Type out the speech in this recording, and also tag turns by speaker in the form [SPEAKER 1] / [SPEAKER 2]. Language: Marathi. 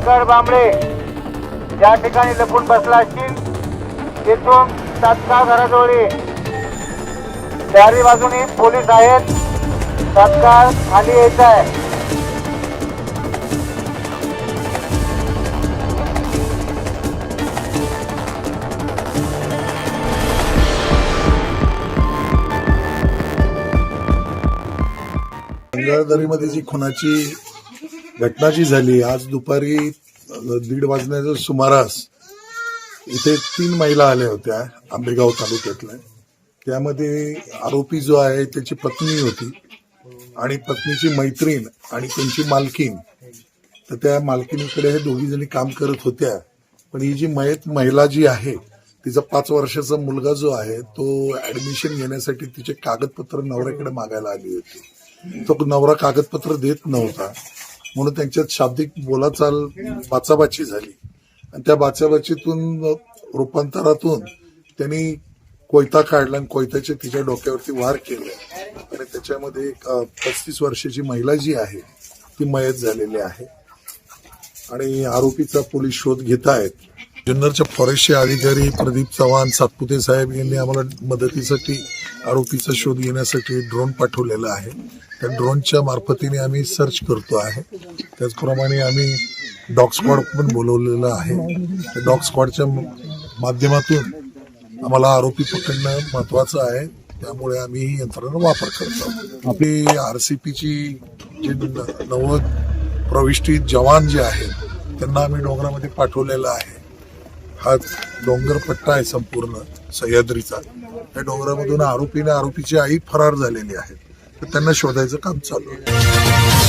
[SPEAKER 1] शंकर बांबळे. ज्या ठिकाणी लपून बसला असतील तिथून तात्काळ घराजवळी चारी बाजूनी पोलीस आहेत. तात्काळ खाली यायचं आहे.
[SPEAKER 2] जी खुनाची घटना जी झाली आज दुपारी दीड वाजण्याच्या सुमारास इथे तीन महिला आल्या होत्या आंबेगाव तालुक्यातल्या. त्यामध्ये आरोपी जो आहे त्याची पत्नी होती आणि पत्नीची मैत्रीण आणि त्यांची मालकीन तर त्या मालकीनीकडे हे दोघी जणी काम करत होत्या. पण ही जी मयत महिला जी आहे तिचा पाच वर्षाचा मुलगा जो आहे तो ऍडमिशन घेण्यासाठी तिचे कागदपत्र नवऱ्याकडे मागायला आली होती. तो नवरा कागदपत्र देत नव्हता. म्हणून त्यांच्यात शाब्दिक बोलाचाल बाचाबाची झाली. आणि त्या बाचाबाचीतून रूपांतरातून त्यांनी कोयता काढला आणि कोयत्याचे तिच्या डोक्यावरती वार केले. आणि त्याच्यामध्ये एक पस्तीस वर्षाची महिला जी आहे ती मयत झालेली आहे. आणि आरोपीचा पोलीस शोध घेत आहेत जुन्नरच्या फॉरेस्टचे अधिकारी प्रदीप चव्हाण सातपुते साहेब यांनी आम्हाला मदतीसाठी आरोपीचा शोध घेण्यासाठी ड्रोन पाठवलेला आहे. त्या ड्रोनच्या मार्फतीने आम्ही सर्च करतो आहे. त्याचप्रमाणे आम्ही डॉग स्क्वॉड पण बोलवलेलं आहे. त्या डॉग स्क्वॉडच्या माध्यमातून आम्हाला आरोपी पकडणं महत्वाचं आहे. त्यामुळे आम्ही ही यंत्रणा वापर करतो. आपली आर सी पीची जे नवद नव्वद जवान जे आहेत त्यांना आम्ही डोंगरामध्ये पाठवलेलं आहे. हा डोंगर पट्टा आहे संपूर्ण सह्याद्रीचा. त्या डोंगरामधून आरोपीने आरोपीची आई फरार झालेली आहे. तर त्यांना शोधायचं काम चालू आहे.